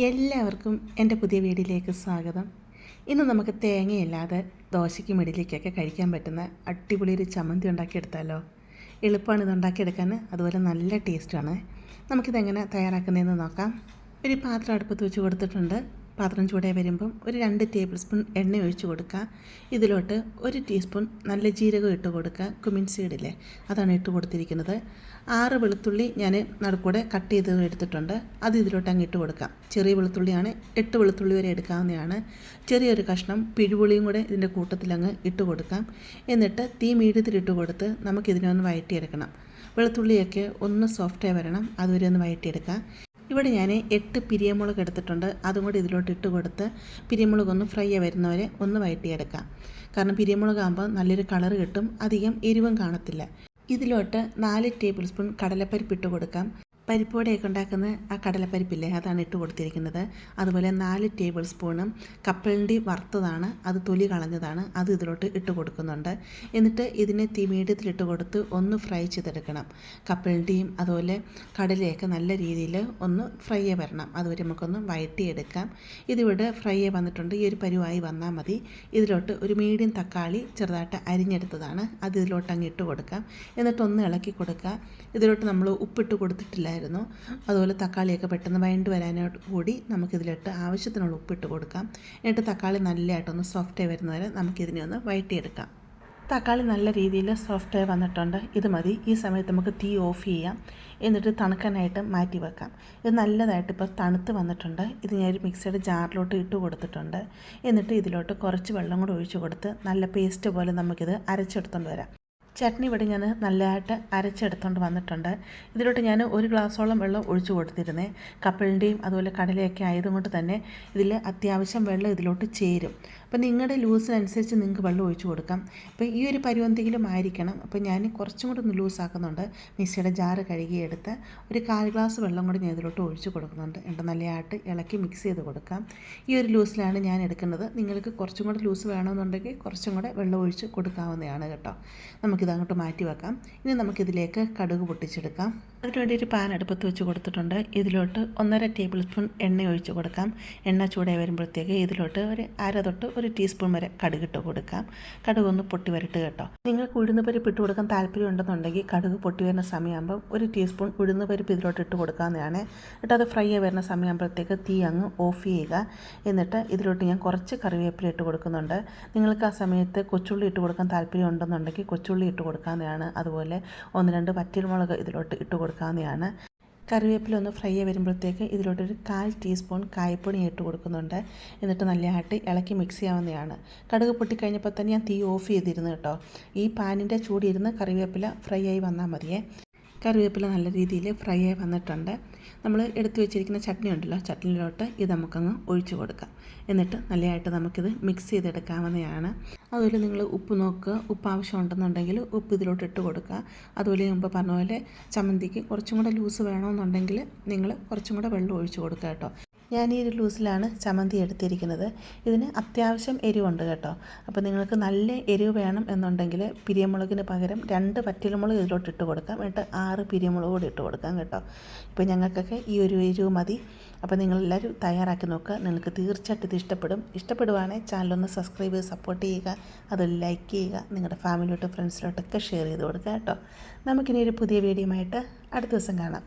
എല്ലാവർക്കും എന്റെ പുതിയ വീഡിയോയിലേക്ക് സ്വാഗതം. ഇന്ന് നമുക്ക് തേങ്ങയില്ലാതെ ദോശയ്ക്കും ഇഡലിക്കൊക്കെ കഴിക്കാൻ പറ്റുന്ന അടിപൊളി ഒരു ചമ്മന്തി ഉണ്ടാക്കിയെടുത്താലോ? എളുപ്പമാണ് ഇത് ഉണ്ടാക്കിയെടുക്കാൻ അതുപോലെ നല്ല ടേസ്റ്റാണ് നമുക്കിതെങ്ങനെ തയ്യാറാക്കുന്നതെന്ന് നോക്കാം. ഒരു പാത്രം അടുപ്പത്ത് വെച്ച് കൊടുത്തിട്ടുണ്ട്. പാത്രം ചൂടായി വരുമ്പം ഒരു രണ്ട് ടേബിൾ സ്പൂൺ എണ്ണ ഒഴിച്ച് കൊടുക്കുക. ഇതിലോട്ട് ഒരു ടീസ്പൂൺ നല്ല ജീരകം ഇട്ട് കൊടുക്കുക. കുമിൻ സീഡില്ലേ അതാണ് ഇട്ട് കൊടുത്തിരിക്കുന്നത്. ആറ് വെളുത്തുള്ളി ഞാൻ നടുക്കൂടെ കട്ട് ചെയ്ത് എടുത്തിട്ടുണ്ട്. അത് ഇതിലോട്ട് അങ്ങ് ഇട്ട് കൊടുക്കാം. ചെറിയ വെളുത്തുള്ളിയാണ്. എട്ട് വെളുത്തുള്ളി വരെ എടുക്കാവുന്നതാണ്. ചെറിയൊരു കഷ്ണം പിഴുപുളിയും കൂടെ ഇതിന്റെ കൂട്ടത്തിലങ്ങ് ഇട്ട് കൊടുക്കാം. എന്നിട്ട് തീ മീഡിയത്തിലിട്ട് കൊടുത്ത് നമുക്കിതിനെ ഒന്ന് വഴറ്റിയെടുക്കണം വെളുത്തുള്ളിയൊക്കെ ഒന്ന് സോഫ്റ്റായി വരണം. അതുവരെ ഒന്ന് വഴറ്റിയെടുക്കാം ഇവിടെ ഞാൻ എട്ട് പിരിയമുളക് എടുത്തിട്ടുണ്ട്. അതും കൂടി ഇതിലോട്ട് ഇട്ട് കൊടുത്ത് പിരിയമുളക് ഒന്ന് ഫ്രൈ വരുന്നവരെ ഒന്ന് വഴറ്റിയെടുക്കാം കാരണം പിരിയമുളകാകുമ്പോൾ നല്ലൊരു കളർ കിട്ടും. അധികം എരിവും കാണത്തില്ല. ഇതിലോട്ട് നാല് ടേബിൾ സ്പൂൺ കടലപ്പരിപ്പ് ഇട്ട് കൊടുക്കാം. പരിപ്പോടെയൊക്കെ ഉണ്ടാക്കുന്ന ആ കടലപ്പരിപ്പില്ലേ അതാണ് ഇട്ട് കൊടുത്തിരിക്കുന്നത്. അതുപോലെ നാല് ടേബിൾ സ്പൂണും കപ്പലണ്ടി വറുത്തതാണ് അത് തൊലി കളഞ്ഞതാണ് അത് ഇതിലോട്ട് ഇട്ട് കൊടുക്കുന്നുണ്ട്. എന്നിട്ട് ഇതിനെ തീ മീഡിയത്തിലിട്ട് കൊടുത്ത് ഒന്ന് ഫ്രൈ ചെയ്തെടുക്കണം. കപ്പലണ്ടിയും അതുപോലെ കടലയൊക്കെ നല്ല രീതിയിൽ ഒന്ന് ഫ്രൈ വരണം. അതുവരെ നമുക്കൊന്ന് വഴറ്റിയെടുക്കാം. ഇതിവിടെ ഫ്രൈ വന്നിട്ടുണ്ട്. ഈ ഒരു പരുവായി വന്നാൽ മതി. ഇതിലോട്ട് ഒരു മീഡിയം തക്കാളി ചെറുതായിട്ട് അരിഞ്ഞെടുത്തതാണ്. അത് ഇതിലോട്ട് അങ്ങ് ഇട്ട് കൊടുക്കാം. എന്നിട്ടൊന്ന് ഇളക്കി കൊടുക്കുക. ഇതിലോട്ട് നമ്മൾ ഉപ്പിട്ട് കൊടുത്തിട്ടില്ലായിരുന്നു. അതുപോലെ തക്കാളിയൊക്കെ പെട്ടെന്ന് വഴണ്ട് വരാനായിട്ട് കൂടി നമുക്കിതിലിട്ട് ആവശ്യത്തിനുള്ള ഉപ്പിട്ട് കൊടുക്കാം. എന്നിട്ട് തക്കാളി നല്ലതായിട്ടൊന്ന് സോഫ്റ്റായി വരുന്നവരെ നമുക്കിതിനെ ഒന്ന് വഴറ്റിയെടുക്കാം തക്കാളി നല്ല രീതിയിൽ സോഫ്റ്റായി വന്നിട്ടുണ്ട്. ഇത് മതി. ഈ സമയത്ത് നമുക്ക് തീ ഓഫ് ചെയ്യാം. എന്നിട്ട് തണുക്കാനായിട്ട് മാറ്റി വെക്കാം. ഇത് നല്ലതായിട്ട് ഇപ്പോൾ തണുത്ത് വന്നിട്ടുണ്ട്. ഇത് ഞാൻ ഒരു മിക്സിയുടെ ജാറിലോട്ട് ഇട്ട് കൊടുത്തിട്ടുണ്ട്. എന്നിട്ട് ഇതിലോട്ട് കുറച്ച് വെള്ളം കൂടെ ഒഴിച്ചു കൊടുത്ത് നല്ല പേസ്റ്റ് പോലെ നമുക്കിത് അരച്ചെടുത്തുകൊണ്ട് വരാം. ചട്നി ഇവിടെ ഞാൻ നല്ലതായിട്ട് അരച്ചെടുത്തുകൊണ്ട് വന്നിട്ടുണ്ട്. ഇതിലോട്ട് ഞാൻ ഒരു ഗ്ലാസ്സോളം വെള്ളം ഒഴിച്ചു കൊടുത്തിരുന്നേ. കപ്പലിന്റെയും അതുപോലെ കടലയൊക്കെ ആയതുകൊണ്ട് തന്നെ ഇതിൽ അത്യാവശ്യം വെള്ളം ഇതിലോട്ട് ചേരും. അപ്പോൾ നിങ്ങളുടെ ലൂസിനനുസരിച്ച് നിങ്ങൾക്ക് വെള്ളം ഒഴിച്ചു കൊടുക്കാം. അപ്പോൾ ഈ ഒരു പരുവന്തെങ്കിലും ആയിരിക്കണം. അപ്പോൾ ഞാൻ കുറച്ചും കൂടി ഒന്ന് ലൂസാക്കുന്നുണ്ട് മിക്സിയുടെ ജാറ് കഴുകിയെടുത്ത് ഒരു കാൽ ഗ്ലാസ് വെള്ളം കൂടി ഞാൻ ഇതിലോട്ട് ഒഴിച്ചു കൊടുക്കുന്നുണ്ട്. എന്നിട്ട് നല്ലതായിട്ട് ഇളക്കി മിക്സ് ചെയ്ത് കൊടുക്കാം. ഈ ഒരു ലൂസിലാണ് ഞാൻ എടുക്കുന്നത്. നിങ്ങൾക്ക് കുറച്ചും കൂടെ ലൂസ് വേണമെന്നുണ്ടെങ്കിൽ കുറച്ചും കൂടെ വെള്ളം ഒഴിച്ച് കൊടുക്കാവുന്നതാണ് കേട്ടോ. നമുക്കിത് അങ്ങോട്ട് മാറ്റി വെക്കാം. ഇനി നമുക്കിതിലേക്ക് കടുക് പൊട്ടിച്ചെടുക്കാം. അതിനുവേണ്ടി ഒരു പാൻ അടുപ്പത്ത് വെച്ച് കൊടുത്തിട്ടുണ്ട്. ഇതിലോട്ട് ഒന്നര ടേബിൾ സ്പൂൺ എണ്ണ ഒഴിച്ച് കൊടുക്കാം. എണ്ണ ചൂടായി വരുമ്പോഴത്തേക്ക് ഇതിലോട്ട് ഒരു അര തൊട്ട് ഒരു ടീസ്പൂൺ വരെ കടുക് ഇട്ട് കൊടുക്കാം. കടുക് ഒന്ന് പൊട്ടി വരട്ട് കേട്ടോ. നിങ്ങൾക്ക് ഉഴുന്ന് പരിപ്പ് ഇട്ട് കൊടുക്കാൻ താല്പര്യം ഉണ്ടെന്നുണ്ടെങ്കിൽ കടുക് പൊട്ടി വരുന്ന സമയമാകുമ്പോൾ ഒരു ടീസ്പൂൺ ഉഴുന്ന് പരിപ്പ് ഇതിലോട്ട് ഇട്ട് കൊടുക്കാവുന്നതാണ്. എന്നിട്ട് അത് ഫ്രൈ ആയി വരുന്ന സമയമാകുമ്പോഴത്തേക്ക് തീ അങ്ങ് ഓഫ് ചെയ്യുക. എന്നിട്ട് ഇതിലോട്ട് ഞാൻ കുറച്ച് കറിവേപ്പില ഇട്ട് കൊടുക്കുന്നുണ്ട്. നിങ്ങൾക്ക് ആ സമയത്ത് കൊച്ചുള്ളി ഇട്ട് കൊടുക്കാൻ താല്പര്യം ഉണ്ടെന്നുണ്ടെങ്കിൽ കൊച്ചുള്ളി ഇട്ട് കൊടുക്കാവുന്നതാണ്. അതുപോലെ ഒന്ന് രണ്ട് വറ്റൽമുളക് ഇതിലോട്ട് ഇട്ട് കൊടുക്കാവുന്നതാണ്. കറിവേപ്പില ഒന്ന് ഫ്രൈ ആയി വരുമ്പോഴത്തേക്ക് ഇതിലോട്ടൊരു കാൽ ടീസ്പൂൺ കായപ്പൊടി ഇട്ട് കൊടുക്കുന്നുണ്ട്. എന്നിട്ട് നല്ലതായിട്ട് ഇളക്കി മിക്സ് ചെയ്യാവുന്നതാണ്. കടുക് പൊട്ടിക്കഴിഞ്ഞപ്പോൾ തന്നെ ഞാൻ തീ ഓഫ് ചെയ്തിരുന്നു കേട്ടോ. ഈ പാനിന്റെ ചൂടിരുന്ന് കറിവേപ്പില ഫ്രൈ ആയി വന്നാൽ മതിയേ. കറിവേപ്പില നല്ല രീതിയിൽ ഫ്രൈ ആയി വന്നിട്ടുണ്ട്. നമ്മൾ എടുത്തു വെച്ചിരിക്കുന്ന ചട്നി ഉണ്ടല്ലോ ചട്നിയിലോട്ട് ഇത് നമുക്കങ്ങ് ഒഴിച്ചു കൊടുക്കാം. എന്നിട്ട് നല്ലതായിട്ട് നമുക്കിത് മിക്സ് ചെയ്തെടുക്കാവുന്നതാണ്. അതുപോലെ നിങ്ങൾ ഉപ്പ് നോക്കുക. ഉപ്പ് ആവശ്യമുണ്ടെന്നുണ്ടെങ്കിൽ ഉപ്പ് ഇതിലോട്ട് ഇട്ട് കൊടുക്കുക. അതുപോലെ മുമ്പ് പറഞ്ഞ പോലെ ചമ്മന്തിക്ക് കുറച്ചും കൂടെ ലൂസ് വേണമെന്നുണ്ടെങ്കിൽ നിങ്ങൾ കുറച്ചും കൂടെ വെള്ളം ഒഴിച്ചു കൊടുക്കുക കേട്ടോ. ഞാൻ ഈ ഒരു ലൂസിലാണ് ചമ്മന്തി എടുത്തിരിക്കുന്നത്. ഇതിന് അത്യാവശ്യം എരിവുണ്ട് കേട്ടോ. അപ്പോൾ നിങ്ങൾക്ക് നല്ല എരിവ് വേണം എന്നുണ്ടെങ്കിൽ പിരിയമുളകിന് പകരം രണ്ട് പറ്റിലമുളക് ഇതിലോട്ട് ഇട്ട് കൊടുക്കാം. എന്നിട്ട് ആറ് പിരിയമുളക് കൂടി ഇട്ട് കൊടുക്കാം കേട്ടോ. ഇപ്പോൾ ഞങ്ങൾക്കൊക്കെ ഈ ഒരു എരിവ് മതി. അപ്പോൾ നിങ്ങളെല്ലാവരും തയ്യാറാക്കി നോക്കുക. നിങ്ങൾക്ക് തീർച്ചയായിട്ടും ഇത് ഇഷ്ടപ്പെടും. ഇഷ്ടപ്പെടുവാണെങ്കിൽ ചാനലൊന്ന് സബ്സ്ക്രൈബ് ചെയ്ത് സപ്പോർട്ട് ചെയ്യുക. അത് ലൈക്ക് ചെയ്യുക. നിങ്ങളുടെ ഫാമിലിയോട്ടും ഫ്രണ്ട്സിലോട്ടൊക്കെ ഷെയർ ചെയ്ത് കൊടുക്കുക കേട്ടോ. നമുക്കിനി ഒരു പുതിയ വീഡിയോ ആയിട്ട് അടുത്ത ദിവസം കാണാം.